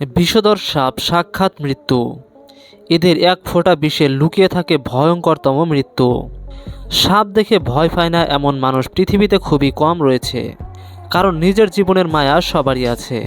বিষধর সাপ সাক্ষাৎ মৃত্যু। এদের এক ফোঁটা বিষে লুকিয়ে থাকে ভয়ঙ্করতম মৃত্যু। সাপ দেখে ভয় পায় না এমন মানুষ পৃথিবীতে খুবই কম রয়েছে, কারণ নিজের জীবনের মায়া সবারই আছে।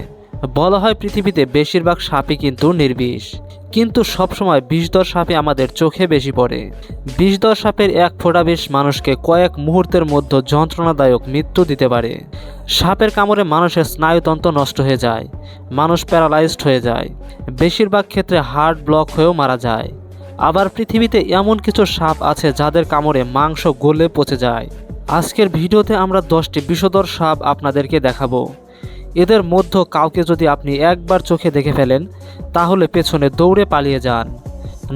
বলা হয় পৃথিবীতে বেশিরভাগ সাপই কিন্তু নির্বিষ। কিন্তু সবসময় বিষধর সাপে আমাদের চোখে বেশি পড়ে। বিষধর সাপের এক ফোঁটা বিষ মানুষকে কয়েক মুহূর্তের মধ্যে যন্ত্রণাদায়ক মৃত্যু দিতে পারে। সাপের কামড়ে মানুষের স্নায়ুতন্ত্র নষ্ট হয়ে যায়, মানুষ প্যারালাইজড হয়ে যায়, বেশিরভাগ ক্ষেত্রে হার্ট ব্লক হয়েও মারা যায়। আবার পৃথিবীতে এমন কিছু সাপ আছে যাদের কামড়ে মাংস গলে পচে যায়। আজকের ভিডিওতে আমরা দশটি বিষধর সাপ আপনাদেরকে দেখাবো। এদের মধ্যে কাউকে যদি আপনি একবার চোখে দেখে ফেলেন, তাহলে পেছনে দৌড়ে পালিয়ে যান।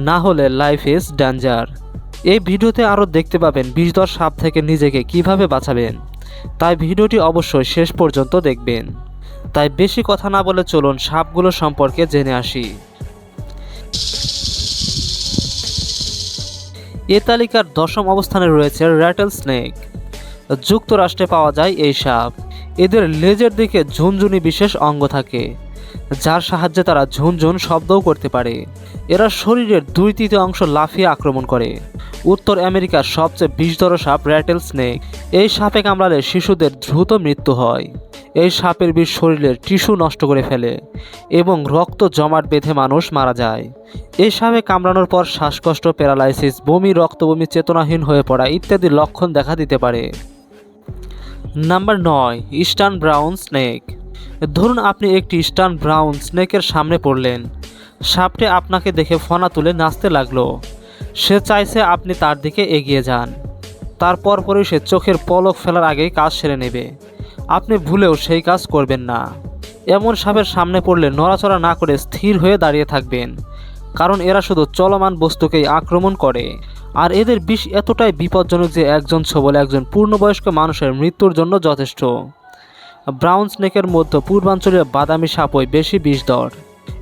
না হলে লাইফ ইজ ডেঞ্জার এই ভিডিওতে আরও দেখতে পাবেন বিষধর সাপ থেকে নিজেকে কীভাবে বাঁচাবেন। তাই ভিডিওটি অবশ্যই শেষ পর্যন্ত দেখবেন। তাই বেশি কথা না বলে চলুন সাপগুলো সম্পর্কে জেনে আসি। এ তালিকার দশম অবস্থানে রয়েছে র্যাটেল স্নেক যুক্তরাষ্ট্রে পাওয়া যায় এই সাপ। এদের লেজের দিকে ঝুনঝুনি বিশেষ অঙ্গ থাকে, যার সাহায্যে তারা ঝুনঝুন শব্দও করতে পারে। এরা শরীরের দুই তৃতীয় অংশ লাফিয়ে আক্রমণ করে। উত্তর আমেরিকার সবচেয়ে বিষধর সাপ র্যাটেল স্নেক। এই সাপে কামড়ালে শিশুদের দ্রুত মৃত্যু হয়। এই সাপের বিষ শরীরের টিস্যু নষ্ট করে ফেলে এবং রক্ত জমাট বেঁধে মানুষ মারা যায়। এই সাপে কামড়ানোর পর শ্বাসকষ্ট, প্যারালাইসিস, বমি, রক্তবমি, চেতনাহীন হয়ে পড়া ইত্যাদি লক্ষণ দেখা দিতে পারে। নাম্বার নয় ইস্টার্ন ব্রাউন স্নেক ধরুন আপনি একটি ইস্টার্ন ব্রাউন স্নেকের সামনে পড়লেন। সাপটি আপনাকে দেখে ফনা তুলে নাচতে লাগল। সে চাইছে আপনি তার দিকে এগিয়ে যান। তারপর পরই সে চোখের পলক ফেলার আগেই কাজ সেরে নেবে। আপনি ভুলেও সেই কাজ করবেন না। এমন সাপের সামনে পড়লে নড়াচড়া না করে স্থির হয়ে দাঁড়িয়ে থাকবেন। কারণ এরা শুধু চলমান বস্তুকেই আক্রমণ করে। আর এদের বিষ এতটাই বিপজ্জনক যে একজন ছবল একজন পূর্ণবয়স্ক মানুষের মৃত্যুর জন্য যথেষ্ট। ব্রাউন স্নেকের মধ্যে পূর্বাঞ্চলীয় বাদামি সাপই বেশি বিষধর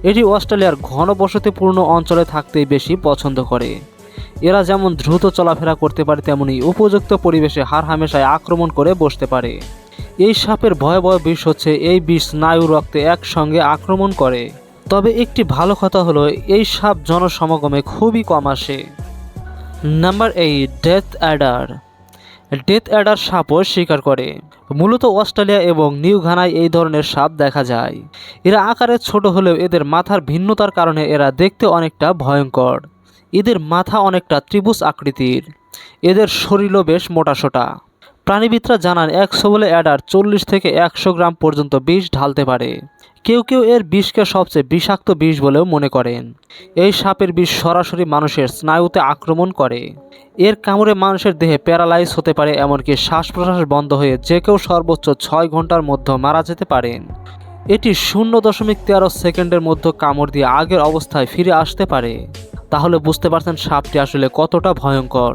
এটি অস্ট্রেলিয়ার ঘনবসতিপূর্ণ অঞ্চলে থাকতেই বেশি পছন্দ করে। এরা যেমন দ্রুত চলাফেরা করতে পারে, তেমনি উপযুক্ত পরিবেশে হার হামেশায় আক্রমণ করে বসতে পারে। এই সাপের ভয়াবহ বিষ হচ্ছে এই বিষ স্নায়ু রক্তে একসঙ্গে আক্রমণ করে। তবে একটি ভালো কথা হলো, এই সাপ জনসমাগমে খুবই কম আসে। Number eight death adder death adder সাপও শিকার করে। মূলত অস্ট্রেলিয়া এবং নিউ ঘানায় এই ধরনের সাপ দেখা যায়। এরা আকারে ছোট হলেও এদের মাথার ভিন্নতার কারণে এরা দেখতে অনেকটা ভয়ঙ্কর। এদের মাথা অনেকটা ত্রিভুজ আকৃতির। এদের শরীরও বেশ মোটাসোটা। প্রাণীবিদরা জানান একশো বলে অ্যাডার চল্লিশ থেকে একশো গ্রাম পর্যন্ত বিষ ঢালতে পারে। কেউ কেউ এর বিষকে সবচেয়ে বিষাক্ত বিষ বলেও মনে করেন। এই সাপের বিষ সরাসরি মানুষের স্নায়ুতে আক্রমণ করে। এর কামড়ে মানুষের দেহে প্যারালাইজ হতে পারে, এমনকি শ্বাস প্রশ্বাস বন্ধ হয়ে যে কেউ সর্বোচ্চ ছয় ঘণ্টার মধ্যে মারা যেতে পারেন। এটি শূন্য দশমিক তেরো সেকেন্ডের মধ্যে কামড় দিয়ে আগের অবস্থায় ফিরে আসতে পারে। তাহলে বুঝতে পারছেন সাপটি আসলে কতটা ভয়ঙ্কর।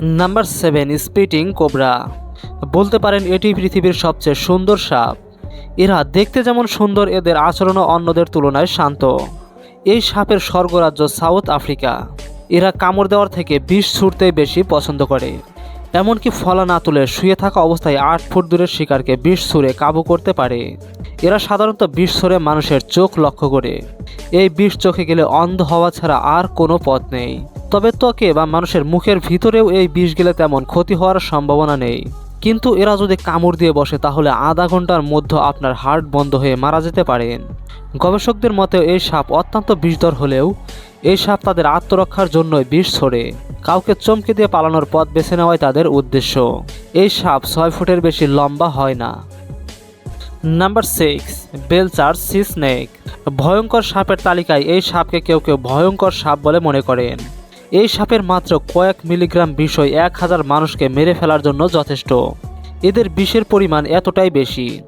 Number seven, spitting cobra. বলতে পারেন এটি পৃথিবীর সবচেয়ে সুন্দর সাপ। এরা দেখতে যেমন সুন্দর এদের আচরণও অন্যদের তুলনায় শান্ত। এই সাপের স্বর্গরাজ্য সাউথ আফ্রিকা। এরা কামড় দেওয়ার থেকে বিষ ছুটতেই বেশি পছন্দ করে। এমনকি ফলা না তুলে শুয়ে থাকা অবস্থায় আট ফুট দূরের শিকারকে বিষ ছুঁড়ে কাবু করতে পারে। এরা সাধারণত বিষ ছুঁড়ে মানুষের চোখ লক্ষ্য করে। এই বিষ চোখে গেলে অন্ধ হওয়া ছাড়া আর কোনো পথ নেই। তবে ত্বকে বা মানুষের মুখের ভিতরেও এই বিষ গেলে তেমন ক্ষতি হওয়ার সম্ভাবনা নেই। কিন্তু এরা যদি কামড় দিয়ে বসে, তাহলে আধা ঘণ্টার মধ্যে আপনার হার্ট বন্ধ হয়ে মারা যেতে পারেন গবেষকদের মতে, এই সাপ অত্যন্ত বিষধর হলেও এই সাপ তাদের আত্মরক্ষার জন্যই বিষ ছড়ে। কাউকে চমকে দিয়ে পালানোর পথ বেছে নেওয়াই তাদের উদ্দেশ্য। এই সাপ ছয় ফুটের বেশি লম্বা হয় না। Number six Belcher sea snake. ভয়ঙ্কর সাপের তালিকায় এই সাপকে কেউ কেউ ভয়ঙ্কর সাপ বলে মনে করেন। এই সাপের মাত্র কয়েক মিলিগ্রাম বিষয় এক হাজার মানুষকে মেরে ফেলার জন্য যথেষ্ট। এদের বিষের পরিমাণ এতটাই বেশি।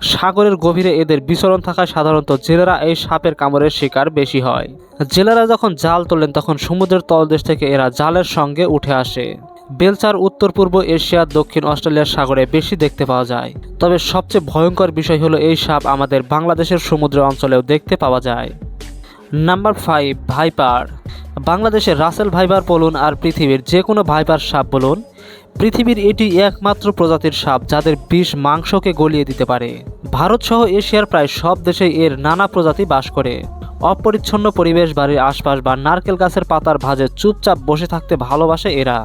সাগরের গভীরে এদের বিচরণ থাকায় সাধারণত জেলেরা এই সাপের কামড়ের শিকার বেশি হয়। জেলেরা যখন জাল তোলেন, তখন সমুদ্রের তলদেশ থেকে এরা জালের সঙ্গে উঠে আসে। বেলচার উত্তর পূর্ব এশিয়া, দক্ষিণ অস্ট্রেলিয়ার সাগরে বেশি দেখতে পাওয়া যায়। তবে সবচেয়ে ভয়ঙ্কর বিষয় হলো এই সাপ আমাদের বাংলাদেশের সমুদ্র অঞ্চলেও দেখতে পাওয়া যায়। নাম্বার ফাইভ ভাইপার বাংলাদেশের রাসেল ভাইপার বলুন আর পৃথিবীর যে কোনো ভাইপার সাপ বলুন, পৃথিবীর এটি একমাত্র প্রজাতির সাপ যাদের বিষ মাংসকে গলিয়ে দিতে পারে। ভারত সহ এশিয়ার প্রায় সব দেশে এর নানা প্রজাতি বাস করে। অপরিচ্ছন্ন পরিবেশ বাড়ির আশপাশ বা নারকেল গাছের পাতার ভাঁজে চুপচাপ বসে থাকতে ভালোবাসে এরা।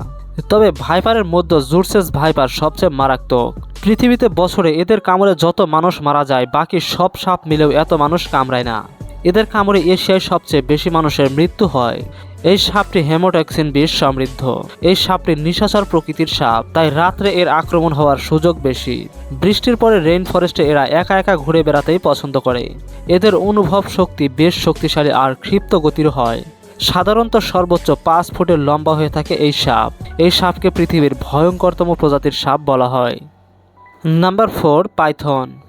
তবে ভাইপারের মধ্যে জুরসেস ভাইপার সবচেয়ে মারাত্মক। পৃথিবীতে বছরে এদের কামড়ে যত মানুষ মারা যায়, বাকি সব সাপ মিলেও এত মানুষ কামড়ায় না। এদের কামড়ে এশিয়ায় সবচেয়ে বেশি মানুষের মৃত্যু হয়। এই সাপটি হেমোটক্সিন বিষ সমৃদ্ধ। এই সাপটি নিশাচর প্রকৃতির সাপ, তাই রাত্রে এর আক্রমণ হওয়ার সুযোগ বেশি। বৃষ্টির পরে রেইন ফরেস্টে এরা একা একা ঘুরে বেড়াতেই পছন্দ করে। এদের অনুভব শক্তি বেশ শক্তিশালী আর ক্ষিপ্ত গতির হয়। সাধারণত সর্বোচ্চ পাঁচ ফুটের লম্বা হয়ে থাকে এই সাপ। এই সাপকে পৃথিবীর ভয়ঙ্করতম প্রজাতির সাপ বলা হয়। Number four, python.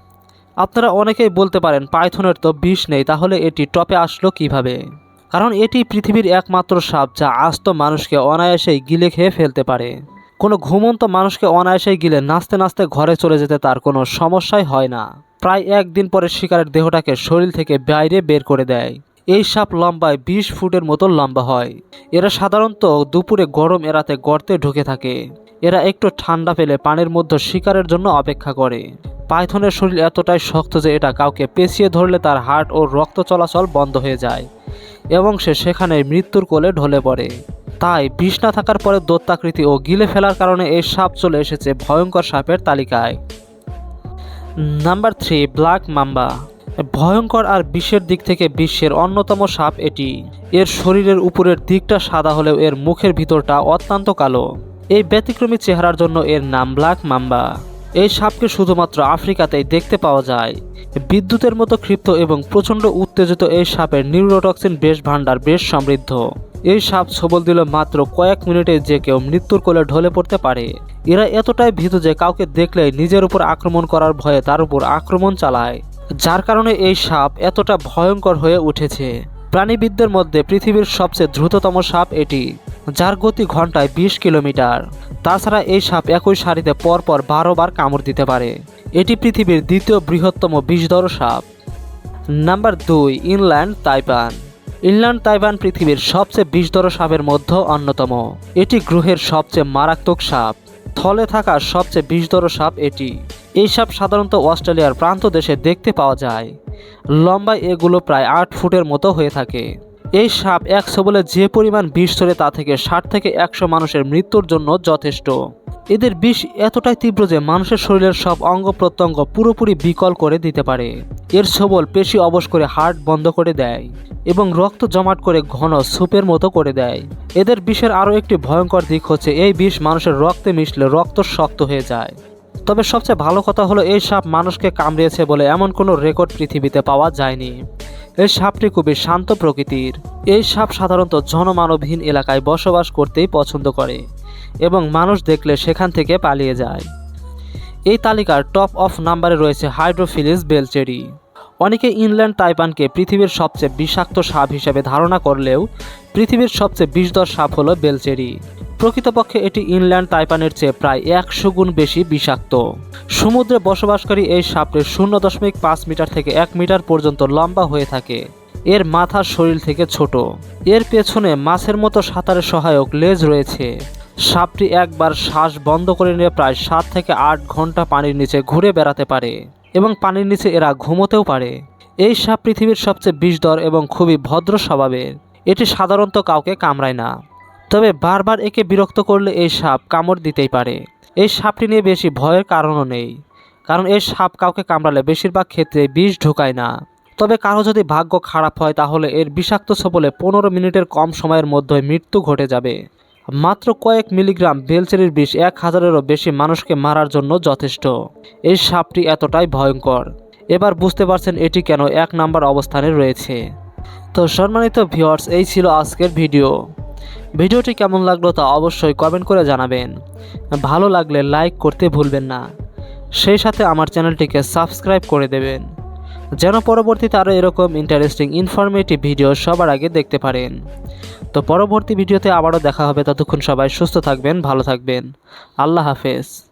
আপনারা অনেকেই বলতে পারেন পাইথনের তো বিষ নেই, তাহলে এটি টপে আসলো কীভাবে? কারণ এটি পৃথিবীর একমাত্র সাপ যা আস্ত মানুষকে অনায়াসেই গিলে খেয়ে ফেলতে পারে। কোনো ঘুমন্ত মানুষকে অনায়াসেই গিলে নাচতে নাচতে ঘরে চলে যেতে তার কোনো সমস্যাই হয় না। প্রায় একদিন পরে শিকারের দেহটাকে শরীর থেকে বাইরে বের করে দেয়। এই সাপ লম্বায় বিশ ফুটের মতো লম্বা হয়। এরা সাধারণত দুপুরে গরম এড়াতে গর্তে ঢুকে থাকে। এরা একটু ঠান্ডা পেলে পানির মধ্যে শিকারের জন্য অপেক্ষা করে। পাইথনের শরীর এতটাই শক্ত যে এটা কাউকে পেঁচিয়ে ধরলে তার হার্ট ও রক্ত চলাচল বন্ধ হয়ে যায় এবং সে সেখানে মৃত্যুর কোলে ঢলে পড়ে। তাই বিষ না থাকার পরে দত্তাকৃতি ও গিলে ফেলার কারণে এই সাপ চলে এসেছে ভয়ঙ্কর সাপের তালিকায়। Number three, black mamba. ভয়ঙ্কর আর বিষের দিক থেকে বিশ্বের অন্যতম সাপ এটি। এর শরীরের উপরের দিকটা সাদা হলেও এর মুখের ভিতরটা অত্যন্ত কালো। এই ব্যতিক্রমী চেহারার জন্য এর নাম ব্ল্যাক মাম্বা। এই সাপকে শুধুমাত্র আফ্রিকাতেই দেখতে পাওয়া যায়। বিদ্যুতের মতো ক্ষিপ্ত এবং প্রচণ্ড উত্তেজিত এই সাপের নিউরোটক্সিন বেশ ভাণ্ডার বেশ সমৃদ্ধ। এই সাপ ছবল দিল মাত্র কয়েক মিনিটে যে কেউ মৃত্যুর কোলে ঢলে পড়তে পারে। এরা এতটাই ভীত যে কাউকে দেখলেই নিজের উপর আক্রমণ করার ভয়ে তার উপর আক্রমণ চালায়। যার কারণে এই সাপ এতটা ভয়ঙ্কর হয়ে উঠেছে। প্রাণীবিদদের মধ্যে পৃথিবীর সবচেয়ে দ্রুততম সাপ এটি, যার গতি ঘন্টায় বিশ কিলোমিটার। তাছাড়া এই সাপ একই সারিতে পরপর বারো বার কামড় দিতে পারে। এটি পৃথিবীর দ্বিতীয় বৃহত্তম বিষধর সাপ। নাম্বার দুই, ইনল্যান্ড তাইপান ইনল্যান্ড তাইবান পৃথিবীর সবচেয়ে বিষধর সাপের মধ্যে অন্যতম। এটি গ্রহের সবচেয়ে মারাত্মক সাপ। থলে থাকা সবচেয়ে বিষধর সাপ এটি। এই সাপ সাধারণত অস্ট্রেলিয়ার প্রান্ত দেশে দেখতে পাওয়া যায়। লম্বায় এগুলো প্রায় আট ফুটের মতো হয়ে থাকে। এই সাপ একশো বলে যে পরিমাণ বিষ ছড়ে তা থেকে ষাট থেকে একশো মানুষের মৃত্যুর জন্য যথেষ্ট। এদের বিষ এতটাই তীব্র যে মানুষের শরীরের সব অঙ্গ প্রত্যঙ্গ পুরোপুরি বিকল করে দিতে পারে। এর সবল পেশি অবশ করে হার্ট বন্ধ করে দেয় এবং রক্ত জমাট করে ঘন সুপের মতো করে দেয়। এদের বিষের আরও একটি ভয়ঙ্কর দিক হচ্ছে এই বিষ মানুষের রক্তে মিশলে রক্ত শক্ত হয়ে যায়। তবে সবচেয়ে ভালো কথা হলো এই সাপ মানুষকে কামড়িয়েছে বলে এমন কোনো রেকর্ড পৃথিবীতে পাওয়া যায়নি। এই সাপটি খুবই শান্ত প্রকৃতির। এই সাপ সাধারণত জনমানবহীন এলাকায় বসবাস করতেই পছন্দ করে এবং মানুষ দেখলে সেখান থেকে পালিয়ে যায়। এই তালিকার টপ অফ নাম্বারে রয়েছে হাইড্রোফিলিস বেলচেরি। অনেকে ইনল্যান্ড টাইপানকে পৃথিবীর সবচেয়ে বিষাক্ত সাপ হিসেবে ধারণা করলেও পৃথিবীর সবচেয়ে বিষধর সাপ হলো বেলচেরি। প্রকৃতপক্ষে এটি ইনল্যান্ড তাইপানের চেয়ে প্রায় একশো গুণ বেশি বিষাক্ত। সমুদ্রে বসবাসকারী এই সাপটি শূন্য দশমিক পাঁচ মিটার থেকে এক মিটার পর্যন্ত লম্বা হয়ে থাকে। এর মাথা শরীর থেকে ছোট। এর পেছনে মাছের মতো সাঁতারের সহায়ক লেজ রয়েছে। সাপটি একবার শ্বাস বন্ধ করে নিয়ে প্রায় সাত থেকে আট ঘণ্টা পানির নিচে ঘুরে বেড়াতে পারে এবং পানির নিচে এরা ঘুমোতেও পারে। এই সাপ পৃথিবীর সবচেয়ে বিষদর এবং খুবই ভদ্র স্বভাবের। এটি সাধারণত কাউকে কামড়ায় না। তবে বারবার একে বিরক্ত করলে এই সাপ কামড় দিতেই পারে। এই সাপটি নিয়ে বেশি ভয়ের কারণও নেই, কারণ এই সাপ কাউকে কামড়ালে বেশিরভাগ ক্ষেত্রে বিষ ঢোকায় না। তবে কারও যদি ভাগ্য খারাপ হয়, তাহলে এর বিষাক্ত সবলে পনেরো মিনিটের কম সময়ের মধ্যে মৃত্যু ঘটে যাবে। মাত্র কয়েক মিলিগ্রাম বেলচেরির বিষ এক হাজারেরও বেশি মানুষকে মারার জন্য যথেষ্ট। এই সাপটি এতটাই ভয়ঙ্কর। এবার বুঝতে পারছেন এটি কেন এক নাম্বার অবস্থানে রয়েছে। তো সম্মানিত ভিউয়ার্স, এই ছিল আজকের ভিডিও। ভিডিওটি কেমন লাগল তা অবশ্যই কমেন্ট করে জানাবেন। ভালো লাগলে লাইক করতে ভুলবেন না। সেই সাথে আমার চ্যানেলটিকে সাবস্ক্রাইব করে দেবেন। যেন পরবর্তীতে আরও এরকম ইন্টারেস্টিং ইনফরমেটিভ ভিডিও সবার আগে দেখতে পারেন। তো পরবর্তী ভিডিওতে আবারও দেখা হবে। ততক্ষণ সবাই সুস্থ থাকবেন, ভালো থাকবেন। আল্লাহ হাফেজ।